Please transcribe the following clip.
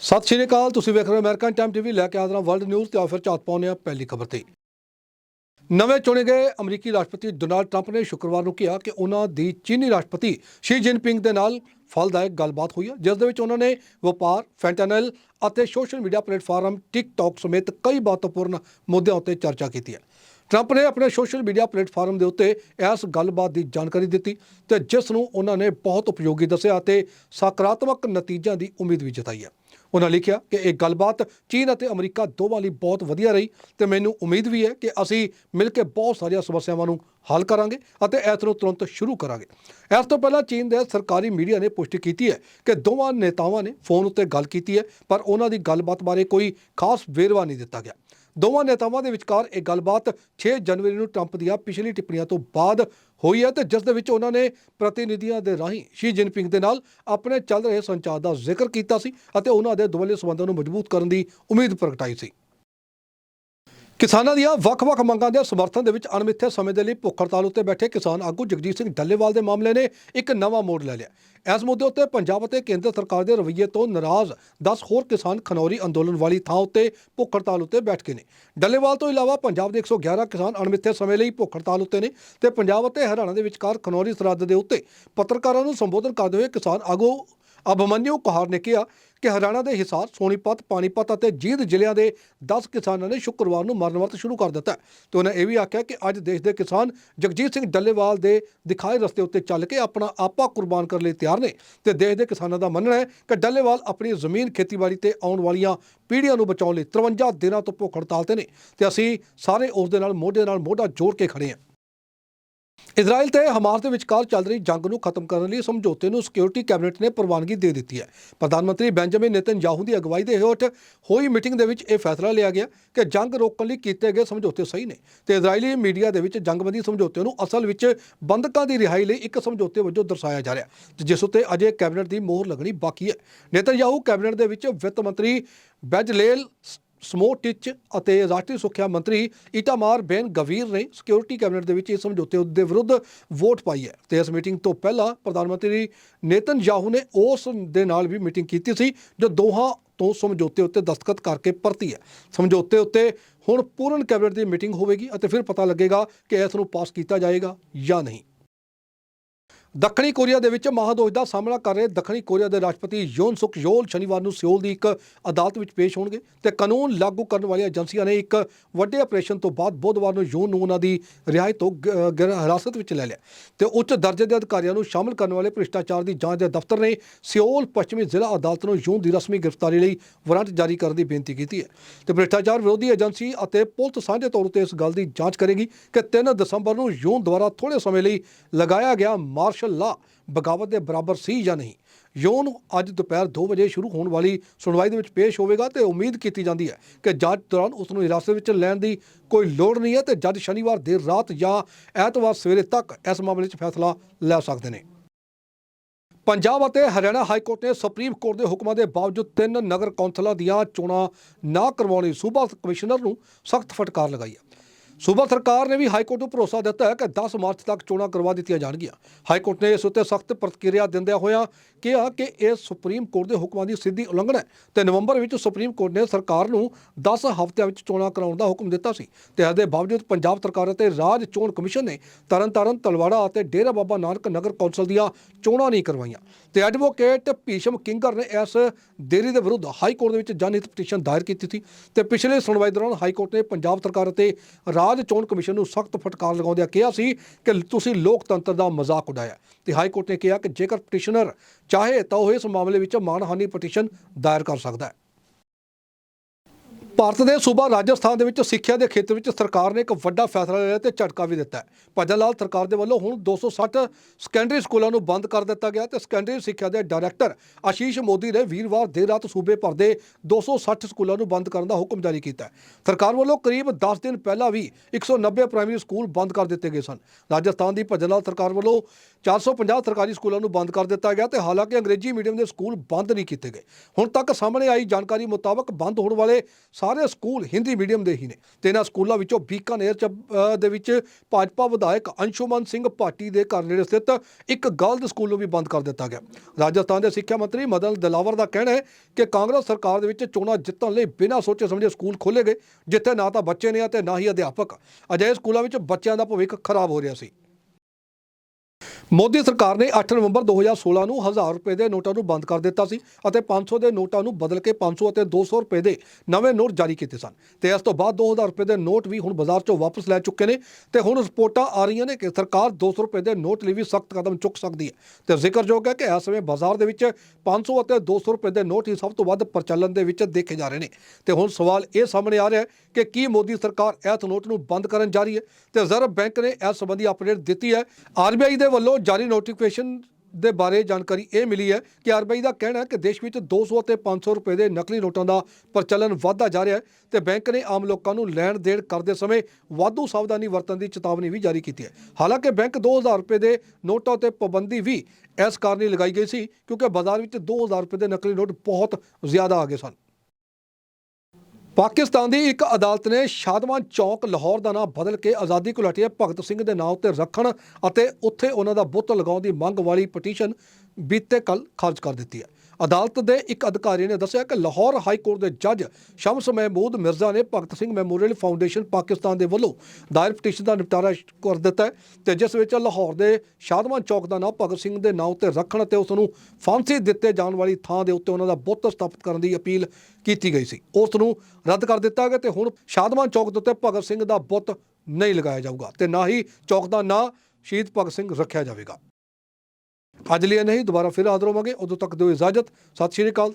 ਸਤਿ ਸ਼੍ਰੀ ਅਕਾਲ, ਤੁਸੀਂ ਵੇਖ ਰਹੇ ਹੋ ਅਮਰੀਕਨ ਟਾਈਮ ਟੀਵੀ, ਲੈ ਕੇ ਆਦਰਾ ਵਰਲਡ ਨਿਊਜ਼ ਤੇ ਆਫਰ ਚਾਤ ਪਾਉਂਦੇ ਹਾਂ ਪਹਿਲੀ ਖਬਰ ਤੇ। ਨਵੇਂ ਚੁਣੇ ਗਏ ਅਮਰੀਕੀ ਰਾਸ਼ਟਰਪਤੀ ਡੋਨਾਲਡ ਟਰੰਪ ਨੇ ਸ਼ੁੱਕਰਵਾਰ ਨੂੰ ਕਿਹਾ ਕਿ ਉਹਨਾਂ ਦੀ ਚੀਨੀ ਰਾਸ਼ਟਰਪਤੀ ਸ਼ੀ ਜਿਨਪਿੰਗ ਦੇ ਨਾਲ ਫਲਦਾਇਕ ਗੱਲਬਾਤ ਹੋਈ ਹੈ, ਜਿਸ ਦੇ ਵਿੱਚ ਉਹਨਾਂ ਨੇ ਵਪਾਰ, ਫੈਂਟਨਲ ਅਤੇ ਸੋਸ਼ਲ ਮੀਡੀਆ ਪਲੇਟਫਾਰਮ ਟਿਕਟੌਕ ਸਮੇਤ ਕਈ ਮਹੱਤਵਪੂਰਨ ਮੁੱਦਿਆਂ ਉੱਤੇ ਚਰਚਾ ਕੀਤੀ ਹੈ। ਟਰੰਪ ਨੇ ਆਪਣੇ ਸੋਸ਼ਲ ਮੀਡੀਆ ਪਲੇਟਫਾਰਮ ਦੇ ਉੱਤੇ ਇਸ ਗੱਲਬਾਤ ਦੀ ਜਾਣਕਾਰੀ ਦਿੱਤੀ ਤੇ ਜਿਸ ਨੂੰ ਉਹਨਾਂ ਨੇ ਬਹੁਤ ਉਪਯੋਗੀ ਦੱਸਿਆ ਅਤੇ ਸਕਾਰਾਤਮਕ ਨਤੀਜਿਆਂ ਦੀ ਉਮੀਦ ਵੀ ਜਤਾਈ ਹੈ। ਉਹਨਾਂ ਲਿਖਿਆ ਕਿ ਇਹ ਗੱਲਬਾਤ ਚੀਨ ਅਤੇ ਅਮਰੀਕਾ ਦੋਵਾਂ ਲਈ ਬਹੁਤ ਵਧੀਆ ਰਹੀ ਤੇ ਮੈਨੂੰ ਉਮੀਦ ਵੀ ਹੈ ਕਿ ਅਸੀਂ ਮਿਲ ਕੇ ਬਹੁਤ ਸਾਰੀਆਂ ਸਮੱਸਿਆਵਾਂ ਨੂੰ ਹੱਲ ਕਰਾਂਗੇ ਅਤੇ ਇਸ ਨੂੰ ਤੁਰੰਤ ਸ਼ੁਰੂ ਕਰਾਂਗੇ। ਇਸ ਤੋਂ ਪਹਿਲਾਂ ਚੀਨ ਦੇ ਸਰਕਾਰੀ ਮੀਡੀਆ ਨੇ ਪੁਸ਼ਟੀ ਕੀਤੀ ਹੈ ਕਿ ਦੋਵਾਂ ਨੇਤਾਵਾਂ ਨੇ ਫੋਨ ਉੱਤੇ ਗੱਲ ਕੀਤੀ ਹੈ, ਪਰ ਉਹਨਾਂ ਦੀ ਗੱਲਬਾਤ ਬਾਰੇ ਕੋਈ ਖਾਸ ਵੇਰਵਾ ਨਹੀਂ ਦਿੱਤਾ ਗਿਆ। ਦੋਵਾਂ ਨੇਤਾਵਾਂ ਦੇ ਵਿਚਕਾਰ ਇਹ ਗੱਲਬਾਤ 6 ਜਨਵਰੀ ਨੂੰ ਟਰੰਪ ਦੀਆਂ ਪਿਛਲੀ ਟਿੱਪਣੀਆਂ ਤੋਂ ਬਾਅਦ ਹੋਈ ਹੈ ਤੇ ਜਿਸ ਦੇ ਵਿੱਚ ਉਹਨਾਂ ਨੇ ਪ੍ਰਤੀਨਿਧੀਆਂ ਦੇ ਰਾਹੀਂ ਸ਼ੀ ਜਿਨਪਿੰਗ ਦੇ ਨਾਲ ਆਪਣੇ ਚੱਲ ਰਹੇ ਸੰਚਾਰ ਦਾ ਜ਼ਿਕਰ ਕੀਤਾ ਸੀ ਅਤੇ ਉਹਨਾਂ ਦੇ ਦੁਵੱਲੇ ਸਬੰਧਾਂ ਨੂੰ ਮਜ਼ਬੂਤ ਕਰਨ ਦੀ ਉਮੀਦ ਪ੍ਰਗਟਾਈ ਸੀ। ਕਿਸਾਨਾਂ ਦੀਆਂ ਵੱਖ-ਵੱਖ ਮੰਗਾਂ ਦੇ ਸਮਰਥਨ ਦੇ ਵਿੱਚ ਅਣਮਿੱਥੇ ਸਮੇਂ ਦੇ ਲਈ ਭੁੱਖ ਹੜਤਾਲ ਉੱਤੇ ਬੈਠੇ ਕਿਸਾਨ ਆਗੂ ਜਗਜੀਤ ਸਿੰਘ ਡੱਲੇਵਾਲ ਦੇ ਮਾਮਲੇ ਨੇ ਇੱਕ ਨਵਾਂ ਮੋੜ ਲੈ ਲਿਆ। ਇਸ ਮੁੱਦੇ ਉੱਤੇ ਪੰਜਾਬ ਅਤੇ ਕੇਂਦਰ ਸਰਕਾਰ ਦੇ ਰਵੱਈਏ ਤੋਂ ਨਾਰਾਜ਼ 10 ਹੋਰ ਕਿਸਾਨ ਖਨੌਰੀ ਅੰਦੋਲਨ ਵਾਲੀ ਥਾਂ ਉੱਤੇ ਭੁੱਖ ਹੜਤਾਲ ਉੱਤੇ ਬੈਠ ਗਏ ਨੇ। ਡੱਲੇਵਾਲ ਤੋਂ ਇਲਾਵਾ ਪੰਜਾਬ ਦੇ 111 ਕਿਸਾਨ ਅਣਮਿੱਥੇ ਸਮੇਂ ਲਈ ਭੁੱਖ ਹੜਤਾਲ ਉੱਤੇ ਨੇ ਤੇ ਪੰਜਾਬ ਅਤੇ ਹਰਿਆਣਾ ਦੇ ਵਿਚਕਾਰ ਖਨੌਰੀ ਸਰਹੱਦ ਦੇ ਉੱਤੇ ਪੱਤਰਕਾਰਾਂ ਨੂੰ ਸੰਬੋਧਨ ਕਰਦੇ ਹੋਏ ਕਿਸਾਨ ਆਗੂ ਅਭਮਨਿਊ ਕੌਰ ਨੇ ਕਿਹਾ ਕਿ ਹਰਿਆਣਾ ਦੇ ਹਿਸਾਰ, ਸੋਨੀਪਤ, ਪਾਣੀਪਤ ਅਤੇ ਜੀਂਦ ਜ਼ਿਲ੍ਹਿਆਂ ਦੇ 10 ਕਿਸਾਨਾਂ ਨੇ ਸ਼ੁੱਕਰਵਾਰ ਨੂੰ ਮਰਨ ਵਰਤ ਸ਼ੁਰੂ ਕਰ ਦਿੱਤਾ ਹੈ ਤੇ ਉਹਨਾਂ ਇਹ ਵੀ ਆਖਿਆ ਕਿ ਅੱਜ ਦੇਸ਼ ਦੇ ਕਿਸਾਨ ਜਗਜੀਤ ਸਿੰਘ ਡੱਲੇਵਾਲ ਦੇ ਦਿਖਾਏ ਰਸਤੇ ਉੱਤੇ ਚੱਲ ਕੇ ਆਪਣਾ ਆਪਾ ਕੁਰਬਾਨ ਕਰਨ ਲਈ ਤਿਆਰ ਨੇ ਤੇ ਦੇਸ਼ ਦੇ ਕਿਸਾਨਾਂ ਦਾ ਮੰਨਣਾ ਹੈ ਕਿ ਡੱਲੇਵਾਲ ਆਪਣੀ ਜ਼ਮੀਨ ਖੇਤੀਬਾੜੀ ਤੇ ਆਉਣ ਵਾਲੀਆਂ ਪੀੜ੍ਹੀਆਂ ਨੂੰ ਬਚਾਉਣ ਲਈ 53 ਦਿਨਾਂ ਤੋਂ ਭੁੱਖ ਹੜਤਾਲ ਤੇ ਨੇ ਤੇ ਅਸੀਂ ਸਾਰੇ ਉਸ ਦੇ ਨਾਲ ਮੋਢੇ ਨਾਲ ਮੋਢਾ ਜੋੜ ਕੇ ਖੜੇ ਹਾਂ। ਇਜ਼ਰਾਈਲ ਤੇ ਹਮਾਸ ਦੇ ਵਿਚਕਾਰ ਚੱਲ ਰਹੀ ਜੰਗ ਨੂੰ ਖਤਮ ਕਰਨ ਲਈ ਸਮਝੌਤੇ ਨੂੰ ਸਿਕਿਉਰਿਟੀ ਕੈਬਨਿਟ ਨੇ ਪ੍ਰਵਾਨਗੀ ਦੇ ਦਿੱਤੀ ਹੈ। ਪ੍ਰਧਾਨ ਮੰਤਰੀ ਬੈਂਜਾਮਿਨ ਨੇਤਨਯਾਹੂ ਦੀ ਅਗਵਾਈ ਦੇ ਹੇਠ ਹੋਈ ਮੀਟਿੰਗ ਦੇ ਵਿੱਚ ਇਹ ਫੈਸਲਾ ਲਿਆ ਗਿਆ ਕਿ ਜੰਗ ਰੋਕਣ ਲਈ ਕੀਤੇ ਗਏ ਸਮਝੌਤੇ ਸਹੀ ਨੇ ਤੇ ਇਜ਼ਰਾਈਲੀ ਮੀਡੀਆ ਦੇ ਵਿੱਚ ਜੰਗਬੰਦੀ ਸਮਝੌਤੇ ਨੂੰ ਅਸਲ ਵਿੱਚ ਬੰਦਕਾਂ ਦੀ ਰਿਹਾਈ ਲਈ ਇੱਕ ਸਮਝੌਤੇ ਵਜੋਂ ਦਰਸਾਇਆ ਜਾ ਰਿਹਾ ਜਿਸ ਉੱਤੇ ਅਜੇ ਕੈਬਨਿਟ ਦੀ ਮੋਹਰ ਲੱਗਣੀ ਬਾਕੀ ਹੈ। ਨੇਤਨਯਾਹੂ ਕੈਬਨਿਟ ਦੇ ਵਿੱਚ ਵਿੱਤ ਮੰਤਰੀ ਬੈਜਲੇਲ ਸਮੋਟਿਚ ਅਤੇ ਰਾਸ਼ਟਰੀ ਸੁਰੱਖਿਆ ਮੰਤਰੀ ਇਟਾਮਾਰ ਬੈਨ ਗਵੀਰ ਨੇ ਸਿਕਿਉਰਿਟੀ ਕੈਬਨਿਟ ਦੇ ਵਿੱਚ ਇਸ ਸਮਝੌਤੇ ਦੇ ਵਿਰੁੱਧ ਵੋਟ ਪਾਈ ਹੈ ਤੇ ਇਸ ਮੀਟਿੰਗ ਤੋਂ ਪਹਿਲਾਂ ਪ੍ਰਧਾਨ ਮੰਤਰੀ ਨੇਤਨ ਨੇਤਨਯਾਹੂ ਨੇ ਉਸ ਦੇ ਨਾਲ ਵੀ ਮੀਟਿੰਗ ਕੀਤੀ ਸੀ, ਜੋ ਦੋਹਾਂ ਤੋਂ ਸਮਝੌਤੇ ਉੱਤੇ ਦਸਤਖਤ ਕਰਕੇ ਪਰਤੀ ਹੈ। ਸਮਝੌਤੇ ਉੱਤੇ ਹੁਣ ਪੂਰਨ ਕੈਬਨਿਟ ਦੀ ਮੀਟਿੰਗ ਹੋਵੇਗੀ ਅਤੇ ਫਿਰ ਪਤਾ ਲੱਗੇਗਾ ਕਿ ਇਸ ਨੂੰ ਪਾਸ ਕੀਤਾ ਜਾਏਗਾ ਜਾਂ ਨਹੀਂ। ਦੱਖਣੀ ਕੋਰੀਆ ਦੇ ਵਿੱਚ ਮਹਾਦੋਸ਼ ਦਾ ਸਾਹਮਣਾ ਕਰ ਰਹੇ ਦੱਖਣੀ ਕੋਰੀਆ ਦੇ ਰਾਸ਼ਟਰਪਤੀ ਯੋਨ ਸੁਕ ਯੋਲ ਸ਼ਨੀਵਾਰ ਨੂੰ ਸਿਓਲ ਦੀ ਇੱਕ ਅਦਾਲਤ ਵਿੱਚ ਪੇਸ਼ ਹੋਣਗੇ ਤੇ ਕਾਨੂੰਨ ਲਾਗੂ ਕਰਨ ਵਾਲੀਆਂ ਏਜੰਸੀਆਂ ਨੇ ਇੱਕ ਵੱਡੇ ਆਪਰੇਸ਼ਨ ਤੋਂ ਬਾਅਦ ਬੁੱਧਵਾਰ ਨੂੰ ਯੋਨ ਨੂੰ ਉਹਨਾਂ ਦੀ ਰਿਹਾਈ ਤੋਂ ਗ- ਹਿਰਾਸਤ ਵਿੱਚ ਲੈ ਲਿਆ। ਤੇ ਉੱਚ ਦਰਜੇ ਦੇ ਅਧਿਕਾਰੀਆਂ ਨੂੰ ਸ਼ਾਮਲ ਕਰਨ ਵਾਲੇ ਭ੍ਰਿਸ਼ਟਾਚਾਰ ਦੀ ਜਾਂਚ ਦੇ ਦਫ਼ਤਰ ਨੇ ਸਿਓਲ ਪੱਛਮੀ ਜ਼ਿਲ੍ਹਾ ਅਦਾਲਤ ਨੂੰ ਯੋਨ ਦੀ ਰਸਮੀ ਗ੍ਰਿਫਤਾਰੀ ਲਈ ਵਾਰੰਟ ਜਾਰੀ ਕਰਨ ਦੀ ਬੇਨਤੀ ਕੀਤੀ ਹੈ। ਤੇ ਭ੍ਰਿਸ਼ਟਾਚਾਰ ਵਿਰੋਧੀ ਏਜੰਸੀ ਅਤੇ ਪੁਲਿਸ ਸਾਂਝੇ ਤੌਰ ਉੱਤੇ ਇਸ ਗੱਲ ਦੀ ਜਾਂਚ ਕਰੇਗੀ ਕਿ 3 ਦਸੰਬਰ ਨੂੰ ਯੋਨ ਦੁਆਰਾ ਥੋੜੇ ਸਮੇਂ ਲਈ ਲਗਾਇਆ ਗਿਆ ਮਾਰਚ ਮਾਰਸ਼ਲ ਲਾ, ਬਗਾਵਤ ਦੇ ਬਰਾਬਰ ਸੀ ਜਾਂ ਨਹੀਂ? ਯੋਨ ਅੱਜ ਦੁਪਹਿਰ 2 ਵਜੇ ਸ਼ੁਰੂ ਹੋਣ ਵਾਲੀ ਸੁਣਵਾਈ ਦੇ ਵਿੱਚ ਪੇਸ਼ ਹੋਵੇਗਾ ਤੇ ਉਮੀਦ ਕੀਤੀ ਜਾਂਦੀ ਹੈ ਕਿ ਜਾਂਚ ਦੌਰਾਨ ਉਸ ਨੂੰ ਹਿਰਾਸਤ ਵਿੱਚ ਲੈਣ ਦੀ ਕੋਈ ਲੋੜ ਨਹੀਂ ਹੈ ਤੇ ਜੱਜ ਸ਼ਨੀਵਾਰ ਦੇਰ ਰਾਤ ਜਾਂ ਐਤਵਾਰ ਸਵੇਰੇ ਤੱਕ ਇਸ ਮਾਮਲੇ 'ਚ ਫੈਸਲਾ ਲੈ ਸਕਦੇ ਨੇ। ਪੰਜਾਬ ਅਤੇ ਹਰਿਆਣਾ ਹਾਈ ਕੋਰਟ ਨੇ ਸੁਪਰੀਮ ਕੋਰਟ ਦੇ ਹੁਕਮਾਂ ਦੇ ਬਾਵਜੂਦ ਤਿੰਨ ਨਗਰ ਕੌਂਸਲਾਂ ਦੀਆਂ ਚੋਣਾਂ ਨਾ ਕਰਵਾਉਣ ਲਈ ਸੂਬਾ ਕਮਿਸ਼ਨਰ ਨੂੰ ਸਖਤ ਫਟਕਾਰ ਲਗਾਈ ਹੈ। ਸੂਬਾ ਸਰਕਾਰ ਨੇ ਵੀ ਹਾਈ ਕੋਰਟ ਨੂੰ ਭਰੋਸਾ ਦਿੱਤਾ ਹੈ ਕਿ 10 ਮਾਰਚ ਤੱਕ ਚੋਣਾਂ ਕਰਵਾ ਦਿੱਤੀਆਂ ਜਾਣਗੀਆਂ। ਹਾਈ ਕੋਰਟ ਨੇ ਇਸ ਉੱਤੇ ਸਖਤ ਪ੍ਰਤੀਕਿਰਿਆ ਦਿੰਦਿਆਂ ਹੋਇਆਂ ਕਿਹਾ ਕਿ ਇਹ ਸੁਪਰੀਮ ਕੋਰਟ ਦੇ ਹੁਕਮਾਂ ਦੀ ਸਿੱਧੀ ਉਲੰਘਣਾ ਹੈ ਤੇ ਨਵੰਬਰ ਵਿੱਚ ਸੁਪਰੀਮ ਕੋਰਟ ਨੇ ਸਰਕਾਰ ਨੂੰ 10 ਹਫ਼ਤਿਆਂ ਵਿੱਚ ਚੋਣਾਂ ਕਰਾਉਣ ਦਾ ਹੁਕਮ ਦਿੱਤਾ ਸੀ। ਤੇ ਇਸ ਦੇ ਬਾਵਜੂਦ ਪੰਜਾਬ ਸਰਕਾਰ ਅਤੇ ਰਾਜ ਚੋਣ ਕਮਿਸ਼ਨ ਨੇ ਤਰਨਤਾਰਨ, ਤਲਵਾੜਾ ਅਤੇ ਡੇਰਾ ਬਾਬਾ ਨਾਨਕ ਨਗਰ ਕੌਂਸਲ ਦੀਆਂ ਚੋਣਾਂ ਨਹੀਂ ਕਰਵਾਈਆਂ। ਤੇ ਐਡਵੋਕੇਟ ਭੀਸ਼ਮ ਕਿੰਗਰ ਨੇ ਇਸ ਦੇਰੀ ਦੇ ਵਿਰੁੱਧ ਹਾਈ ਕੋਰਟ ਦੇ ਵਿੱਚ ਜਨਹਿਤ ਪਟੀਸ਼ਨ ਦਾਇਰ ਕੀਤੀ ਸੀ। ਤੇ ਪਿਛਲੇ ਸੁਣਵਾਈ ਦੌਰਾਨ ਹਾਈ ਕੋਰਟ ਨੇ ਪੰਜਾਬ ਸਰਕਾਰ ਅਤੇ ਰਾਜ ਚੋਣ ਕਮਿਸ਼ਨ ਨੂੰ ਸਖਤ ਫਟਕਾਰ ਲਗਾਉਂਦਿਆਂ ਕਿਹਾ ਸੀ ਕਿ ਤੁਸੀਂ ਲੋਕਤੰਤਰ ਦਾ ਮਜ਼ਾਕ ਉਡਾਇਆ ਤੇ ਹਾਈ ਕੋਰਟ ਨੇ ਕਿਹਾ ਕਿ ਜੇਕਰ ਪਟੀਸ਼ਨਰ ਚਾਹੇ ਤਾਂ ਉਹ ਇਸ ਮਾਮਲੇ ਵਿੱਚ ਮਾਨਹਾਨੀ ਪਟੀਸ਼ਨ ਦਾਇਰ ਕਰ ਸਕਦਾ ਹੈ। ਭਾਰਤ ਦੇ ਸੂਬਾ ਰਾਜਸਥਾਨ ਦੇ ਵਿੱਚ ਸਿੱਖਿਆ ਦੇ ਖੇਤਰ ਵਿੱਚ ਸਰਕਾਰ ਨੇ ਇੱਕ ਵੱਡਾ ਫੈਸਲਾ ਲਿਆ ਤੇ ਝਟਕਾ ਵੀ ਦਿੱਤਾ ਹੈ। ਭਜਨ ਲਾਲ ਸਰਕਾਰ ਦੇ ਵੱਲੋਂ ਹੁਣ 260 ਸੈਕੰਡਰੀ ਸਕੂਲਾਂ ਨੂੰ ਬੰਦ ਕਰ ਦਿੱਤਾ ਗਿਆ ਤੇ ਸੈਕੰਡਰੀ ਸਿੱਖਿਆ ਦੇ ਡਾਇਰੈਕਟਰ ਆਸ਼ੀਸ਼ ਮੋਦੀ ਨੇ ਵੀਰਵਾਰ ਦੇਰ ਰਾਤ ਸੂਬੇ ਭਰ ਦੇ 260 ਸਕੂਲਾਂ ਨੂੰ ਬੰਦ ਕਰਨ ਦਾ ਹੁਕਮ ਜਾਰੀ ਕੀਤਾ ਸਰਕਾਰ ਵੱਲੋਂ ਕਰੀਬ 10 ਦਿਨ ਪਹਿਲਾਂ ਵੀ 190 ਪ੍ਰਾਇਮਰੀ ਸਕੂਲ ਬੰਦ ਕਰ ਦਿੱਤੇ ਗਏ ਸਨ। ਰਾਜਸਥਾਨ ਦੀ ਭਜਨ ਲਾਲ ਸਰਕਾਰ ਵੱਲੋਂ 450 ਸਰਕਾਰੀ ਸਕੂਲਾਂ ਨੂੰ ਬੰਦ ਕਰ ਦਿੱਤਾ ਗਿਆ ਤੇ ਹਾਲਾਂਕਿ ਅੰਗਰੇਜ਼ੀ ਮੀਡੀਅਮ ਦੇ ਸਕੂਲ ਬੰਦ ਨਹੀਂ ਕੀਤੇ ਗਏ। ਹੁਣ ਤੱਕ ਸਾਹਮਣੇ ਆਈ ਜਾਣਕਾਰੀ ਮੁਤਾਬਕ ਬੰਦ ਹੋਣ ਵਾਲੇ ਸਾਰੇ ਸਕੂਲ ਹਿੰਦੀ ਮੀਡੀਅਮ ਦੇ ਹੀ ਨੇ ਤੇ ਇਹਨਾਂ ਸਕੂਲਾਂ ਵਿੱਚੋਂ ਬੀਕਾਨੇਰ ਚ ਦੇ ਵਿੱਚ ਭਾਜਪਾ ਵਿਧਾਇਕ ਅੰਸ਼ੁਮਨ ਸਿੰਘ ਭਾਟੀ ਦੇ ਘਰ ਨੇੜੇ ਸਥਿਤ ਇੱਕ ਗਰਲਜ਼ ਸਕੂਲ ਨੂੰ ਵੀ ਬੰਦ ਕਰ ਦਿੱਤਾ ਗਿਆ। ਰਾਜਸਥਾਨ ਦੇ ਸਿੱਖਿਆ ਮੰਤਰੀ ਮਦਨ ਦਲਾਵਰ ਦਾ ਕਹਿਣਾ ਹੈ ਕਿ ਕਾਂਗਰਸ ਸਰਕਾਰ ਦੇ ਵਿੱਚ ਚੋਣਾਂ ਜਿੱਤਣ ਲਈ ਬਿਨਾਂ ਸੋਚੇ ਸਮਝੇ ਸਕੂਲ ਖੋਲ੍ਹੇ ਗਏ, ਜਿੱਥੇ ਨਾ ਤਾਂ ਬੱਚੇ ਨੇ ਅਤੇ ਨਾ ਹੀ ਅਧਿਆਪਕ। ਅਜਿਹੇ ਸਕੂਲਾਂ ਵਿੱਚ ਬੱਚਿਆਂ ਦਾ ਭਵਿੱਖ ਖਰਾਬ ਹੋ ਰਿਹਾ ਸੀ। ਮੋਦੀ ਸਰਕਾਰ ਨੇ 8 ਨਵੰਬਰ 2016 ਨੂੰ 1000 ਰੁਪਏ ਦੇ ਨੋਟਾਂ ਨੂੰ ਬੰਦ ਕਰ ਦਿੱਤਾ ਸੀ ਅਤੇ 500 ਦੇ ਨੋਟਾਂ ਨੂੰ ਬਦਲ ਕੇ 500 ਅਤੇ 200 ਰੁਪਏ ਦੇ ਨਵੇਂ ਨੋਟ ਜਾਰੀ ਕੀਤੇ ਸਨ। ਤੇ ਇਸ ਤੋਂ ਬਾਅਦ 2000 ਰੁਪਏ ਦੇ ਨੋਟ ਵੀ ਹੁਣ ਬਾਜ਼ਾਰ 'ਚੋਂ ਵਾਪਸ ਲੈ ਚੁੱਕੇ ਨੇ ਤੇ ਹੁਣ ਰਿਪੋਰਟਾਂ ਆ ਰਹੀਆਂ ਨੇ ਕਿ ਸਰਕਾਰ 200 ਰੁਪਏ ਦੇ ਨੋਟ ਲਈ ਵੀ ਸਖਤ ਕਦਮ ਚੁੱਕ ਸਕਦੀ ਹੈ। ਤੇ ਜ਼ਿਕਰਯੋਗ ਹੈ ਕਿ ਇਸ ਸਮੇਂ ਬਾਜ਼ਾਰ ਦੇ ਵਿੱਚ 500 ਅਤੇ 200 ਰੁਪਏ ਦੇ ਨੋਟ ਹੀ ਸਭ ਤੋਂ ਵੱਧ ਪ੍ਰਚਲਨ ਦੇ ਵਿੱਚ ਦੇਖੇ ਜਾ ਰਹੇ ਨੇ। ਤੇ ਹੁਣ ਸਵਾਲ ਇਹ ਸਾਹਮਣੇ ਆ ਰਿਹਾ ਹੈ ਕਿ ਕੀ ਮੋਦੀ ਸਰਕਾਰ ਇਸ ਨੋਟ ਨੂੰ ਬੰਦ ਕਰਨ ਜਾ ਰਹੀ ਹੈ ਤੇ ਰਿਜ਼ਰਵ ਬੈਂਕ ਨੇ ਇਸ ਸੰਬੰਧੀ ਅਪਡੇਟ ਦਿੱਤੀ ਹੈ। ਆਰਬੀਆਈ ਦੇ ਵੱਲੋਂ ਜਾਰੀ ਨੋਟੀਫਿਕੇਸ਼ਨ ਦੇ ਬਾਰੇ ਜਾਣਕਾਰੀ ਇਹ ਮਿਲੀ ਹੈ ਕਿ ਆਰਬੀਆਈ ਦਾ ਕਹਿਣਾ ਹੈ ਕਿ ਦੇਸ਼ ਵਿੱਚ 200 ਅਤੇ 500 ਰੁਪਏ ਦੇ ਨਕਲੀ ਨੋਟਾਂ ਦਾ ਪ੍ਰਚਲਨ ਵਧਦਾ ਜਾ ਰਿਹਾ ਹੈ ਤੇ ਬੈਂਕ ਨੇ ਆਮ ਲੋਕਾਂ ਨੂੰ ਲੈਣ ਦੇਣ ਕਰਦੇ ਸਮੇਂ ਵਾਧੂ ਸਾਵਧਾਨੀ ਵਰਤਣ ਦੀ ਚੇਤਾਵਨੀ ਵੀ ਜਾਰੀ ਕੀਤੀ ਹੈ। ਹਾਲਾਂਕਿ ਬੈਂਕ 2000 ਰੁਪਏ ਦੇ ਨੋਟਾਂ ਤੇ ਪਾਬੰਦੀ ਵੀ ਇਸ ਕਾਰਨ ਹੀ ਲਗਾਈ ਗਈ ਸੀ ਕਿਉਂਕਿ ਬਾਜ਼ਾਰ ਵਿੱਚ 2000 ਰੁਪਏ ਦੇ ਨਕਲੀ ਨੋਟ ਬਹੁਤ ਜ਼ਿਆਦਾ ਆ ਗਏ ਸਨ। ਪਾਕਿਸਤਾਨ ਦੀ ਇੱਕ ਅਦਾਲਤ ਨੇ ਸ਼ਾਦਮਾਨ ਚੌਕ ਲਾਹੌਰ ਦਾ ਨਾਮ ਬਦਲ ਕੇ ਆਜ਼ਾਦੀ ਘੁਲਾਟੀਆ ਭਗਤ ਸਿੰਘ ਦੇ ਨਾਮ ਉੱਤੇ ਰੱਖਣ ਅਤੇ ਉੱਥੇ ਉਹਨਾਂ ਦਾ ਬੁੱਤ ਲਗਾਉਣ ਦੀ ਮੰਗ ਵਾਲੀ ਪਟੀਸ਼ਨ ਬੀਤੇ ਕੱਲ ਖਾਰਜ ਕਰ ਦਿੱਤੀ ਹੈ। ਅਦਾਲਤ ਦੇ ਇੱਕ ਅਧਿਕਾਰੀ ਨੇ ਦੱਸਿਆ ਕਿ ਲਾਹੌਰ ਹਾਈ ਕੋਰਟ ਦੇ ਜੱਜ ਸ਼ਮਸ ਮਹਿਮੂਦ ਮਿਰਜ਼ਾ ਨੇ ਭਗਤ ਸਿੰਘ ਮੈਮੋਰੀਅਲ ਫਾਊਂਡੇਸ਼ਨ ਪਾਕਿਸਤਾਨ ਦੇ ਵੱਲੋਂ ਦਾਇਰ ਪਟੀਸ਼ਨ ਦਾ ਨਿਪਟਾਰਾ ਕਰ ਦਿੱਤਾ ਹੈ ਤੇ ਜਿਸ ਵਿੱਚ ਲਾਹੌਰ ਦੇ ਸ਼ਾਦਮਾਨ ਚੌਕ ਦਾ ਨਾਮ ਭਗਤ ਸਿੰਘ ਦੇ ਨਾਂ ਉੱਤੇ ਰੱਖਣ ਅਤੇ ਉਸ ਨੂੰ ਫਾਂਸੀ ਦਿੱਤੇ ਜਾਣ ਵਾਲੀ ਥਾਂ ਦੇ ਉੱਤੇ ਉਹਨਾਂ ਦਾ ਬੁੱਤ ਸਥਾਪਿਤ ਕਰਨ ਦੀ ਅਪੀਲ ਕੀਤੀ ਗਈ ਸੀ। ਉਸ ਨੂੰ ਰੱਦ ਕਰ ਦਿੱਤਾ ਗਿਆ ਤੇ ਹੁਣ ਸ਼ਾਦਮਾਨ ਚੌਕ ਦੇ ਉੱਤੇ ਭਗਤ ਸਿੰਘ ਦਾ ਬੁੱਤ ਨਹੀਂ ਲਗਾਇਆ ਜਾਊਗਾ ਤੇ ਨਾ ਹੀ ਚੌਕ ਦਾ ਨਾਂ ਸ਼ਹੀਦ ਭਗਤ ਸਿੰਘ ਰੱਖਿਆ ਜਾਵੇਗਾ। ਅੱਜ ਲਈ ਨਹੀਂ ਦੁਬਾਰਾ ਫਿਰ ਹਾਜ਼ਰ ਹੋਵਾਂਗੇ। ਉਦੋਂ ਤੱਕ ਦਿਓ ਇਜਾਜ਼ਤ। ਸਤਿ ਸ਼੍ਰੀ ਅਕਾਲ।